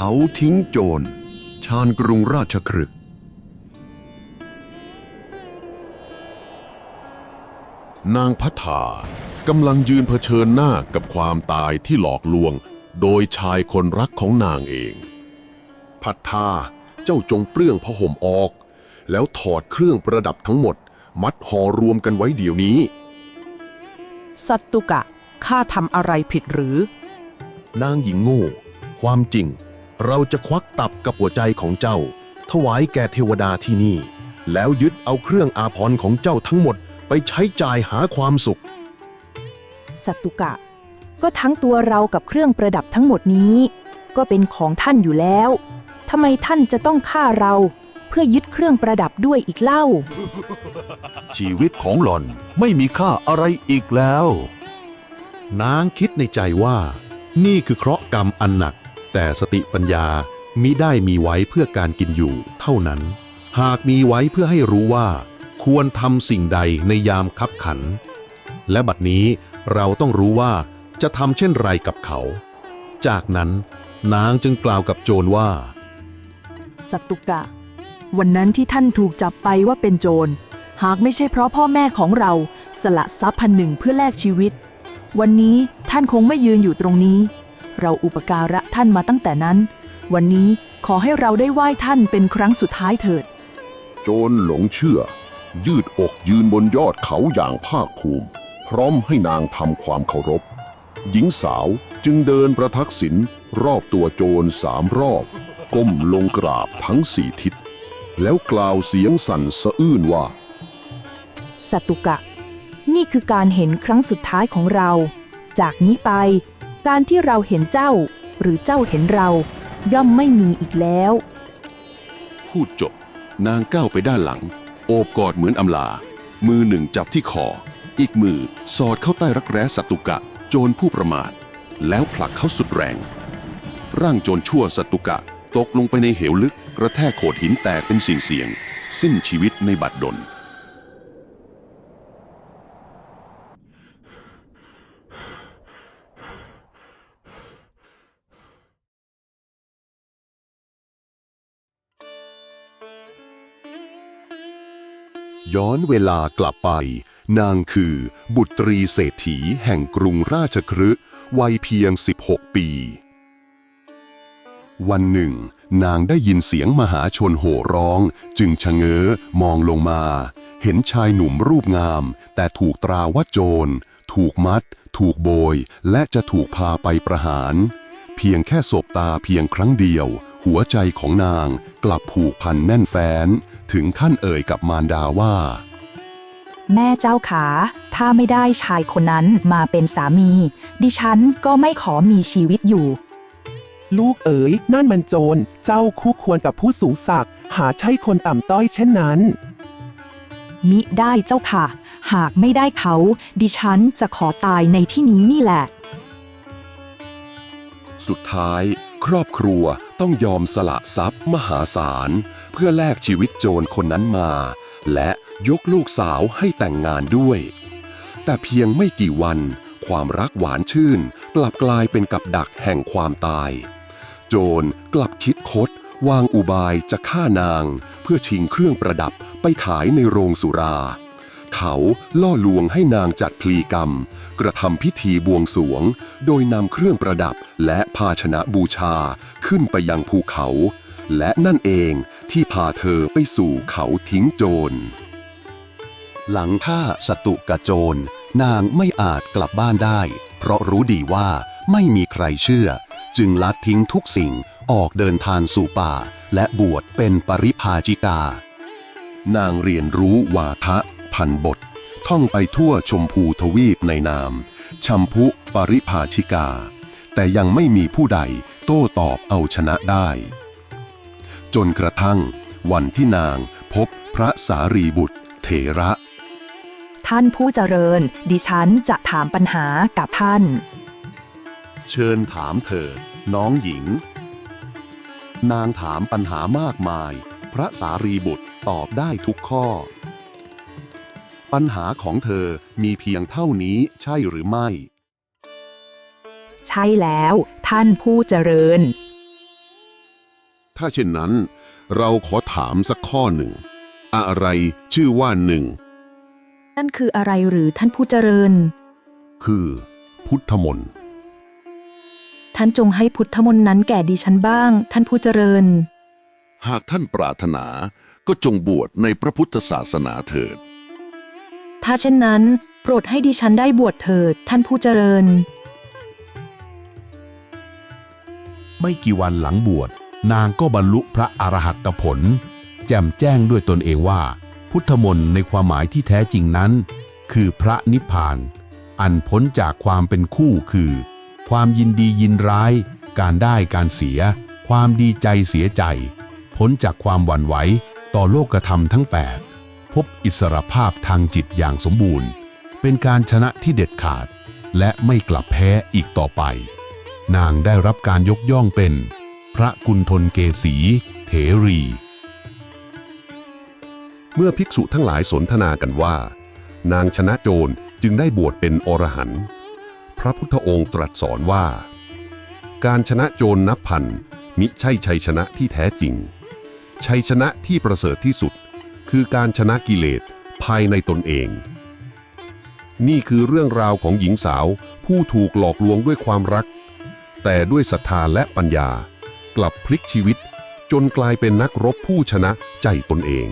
เขาทิ้งโจร ชาญกรุงราชครึก นางพัฒากำลังยืนเผชิญหน้ากับความตายที่หลอกลวง โดยชายคนรักของนางเอง พัฒาเจ้าจงเปลื้องผ้าห่มออก แล้วถอดเครื่องประดับทั้งหมด มัดห่อรวมกันไว้เดี๋ยวนี้ สัตตุกะ ข้าทำอะไรผิดหรือ นางหญิงโง่ ความจริง เราจะควักตับกับหัวใจของเจ้า ถวายแก่เทวดาที่นี่ แล้วยึดเอาเครื่องอาภรณ์ของเจ้าทั้งหมดไปใช้จ่ายหาความสุข สัตตุกะ ก็ทั้งตัวเรากับเครื่องประดับทั้งหมดนี้ ก็เป็นของท่านอยู่แล้วทำไมท่านจะต้องฆ่าเรา เพื่อยึดเครื่องประดับด้วยอีกเล่า ชีวิตของหล่อนไม่มีค่าอะไรอีกแล้ว นางคิดในใจว่า นี่คือเคราะห์กรรมอันหนัก แต่สติปัญญามิได้มีไว้เพื่อการกินอยู่เท่านั้น หากมีไว้เพื่อให้รู้ว่า ควรทำสิ่งใดในยามคับขัน และบัดนี้เราต้องรู้ว่าจะทำเช่นไรกับเขา จากนั้นนางจึงกล่าวกับโจรว่า สัตุกะ วันนั้นที่ท่านถูกจับไปว่าเป็นโจร หากไม่ใช่เพราะพ่อแม่ของเราสละทรัพย์พันหนึ่งเพื่อแลกชีวิต วันนี้ท่านคงไม่ยืนอยู่ตรงนี้ เราอุปการะท่านมาตั้งแต่นั้น วันนี้ขอให้เราได้ไหว้ท่านเป็นครั้งสุดท้ายเถิด โจรหลงเชื่อ ยืดอกยืนบนยอดเขาอย่างภาคภูมิ พร้อมให้นางทำความเคารพ หญิงสาวจึงเดินประทักษิณรอบตัวโจรสามรอบ ก้มลงกราบทั้งสี่ทิศ แล้วกล่าวเสียงสั่นสะอื้นว่า สัตตุกะ นี่คือการเห็นครั้งสุดท้ายของเรา จากนี้ไป การที่เราเห็นเจ้า หรือเจ้าเห็นเรา ย่อมไม่มีอีกแล้ว พูดจบ นางก้าวไปด้านหลัง โอบกอดเหมือนอำลา มือหนึ่งจับที่คอ อีกมือสอดเข้าใต้รักแร้สัตุกะ โจรผู้ประมาท แล้วผลักเขาสุดแรง ร่างโจรชั่วสัตตุกะ ตกลงไปในเหวลึก กระแทกโขดหินแตกเป็นสิ่งเสียง สิ้นชีวิตในบัดดล ย้อนเวลากลับไป นางคือบุตรีเศรษฐีแห่งกรุงราชคฤห์วัยเพียง 16 ปี วันหนึ่ง นางได้ยินเสียงมหาชนโห่ร้อง จึงชะเง้อมองลงมา เห็นชายหนุ่มรูปงาม แต่ถูกตราว่าโจร ถูกมัด ถูกโบย และจะถูกพาไปประหาร เพียงแค่สบตาเพียงครั้งเดียว หัวใจของนางกลับผูกพันแน่นแฟ้น ถึงขั้นเอ่ยกับมารดาว่า แม่เจ้าขา ถ้าไม่ได้ชายคนนั้นมาเป็นสามี ดิฉันก็ไม่ขอมีชีวิตอยู่ ลูกเอ๋ยนั่นมันโจร เจ้าคู่ควรกับผู้สูงศักดิ์หาใช่คนต่ำต้อยเช่นนั้น มิได้เจ้าค่ะ หากไม่ได้เขา ดิฉันจะขอตายในที่นี้นี่แหละ สุดท้าย ครอบครัวต้องยอมสละทรัพย์มหาศาล เพื่อแลกชีวิตโจรคนนั้นมา และยกลูกสาวให้แต่งงานด้วย แต่เพียงไม่กี่วัน ความรักหวานชื่น กลับกลายเป็นกับดักแห่งความตาย โจรกลับคิดคด วางอุบายจะฆ่านาง เพื่อชิงเครื่องประดับไปขายในโรงสุรา เขาล่อลวงให้นางจัดพลีกรรม กระทำพิธีบวงสรวง โดยนำเครื่องประดับและภาชนะบูชาขึ้นไปยังภูเขา และนั่นเองที่พาเธอไปสู่เขาทิ้งโจร หลังฆ่าสตุกะโจร นางไม่อาจกลับบ้านได้ เพราะรู้ดีว่าไม่มีใครเชื่อ จึงลัดทิ้งทุกสิ่งออกเดินทางสู่ป่า และบวชเป็นปริพาจิกา นางเรียนรู้วาทะ พันบท ท่องไปทั่วชมพูทวีปในนาม ชัมพุปริภาชิกา แต่ยังไม่มีผู้ใดโต้ตอบเอาชนะได้ จนกระทั่ง วันที่นางพบพระสารีบุตร เถระ ท่านผู้เจริญ ดิฉันจะถามปัญหากับท่าน เชิญถามเถิดน้องหญิง นางถามปัญหามากมาย พระสารีบุตรตอบได้ทุกข้อ ปัญหาของเธอมีเพียงเท่านี้ใช่หรือไม่ ใช่แล้ว ท่านผู้เจริญ ถ้าเช่นนั้น เราขอถามสักข้อหนึ่ง อะไรชื่อว่าหนึ่ง นั่นคืออะไรหรือท่านผู้เจริญ คือ พุทธมนต์ท่านจงให้พุทธมนต์นั้นแก่ดิฉันบ้าง ท่านผู้เจริญ หากท่านปรารถนาก็จงบวชในพระพุทธศาสนาเถิด ถ้าเช่นนั้น โปรดให้ดิฉันได้บวชเถิดท่านผู้เจริญ ไม่กี่วันหลังบวช นางก็บรรลุพระอรหัตผล แจ่มแจ้งด้วยตนเองว่า พุทธมนต์ในความหมายที่แท้จริงนั้น คือพระนิพพาน อันพ้นจากความเป็นคู่คือ ความยินดียินร้าย การได้การเสีย ความดีใจเสียใจ พ้นจากความหวั่นไหวต่อโลกธรรมทั้ง8พ บอิสรภาพทางจิตอย่างสมบูรณ์ เป็นการชนะที่เด็ดขาด และไม่กลับแพ้อีกต่อไป นางได้รับการยกย่องเป็น พระกุณฑลเกษีเถรี เมื่อภิกษุทั้งหลายสนทนากันว่า นางชนะโจรจึงได้บวชเป็นอรหันต์พระพุทธองค์ตรัสสอนว่า การชนะโจรนับพันมิใช่ชัยชนะที่แท้จริง ชัยชนะที่ประเสริฐที่สุด คือการชนะกิเลสภายในตนเอง นี่คือเรื่องราวของหญิงสาวผู้ถูกหลอกลวงด้วยความรัก แต่ด้วยศรัทธาและปัญญา กลับพลิกชีวิตจนกลายเป็นนักรบผู้ชนะใจตนเอง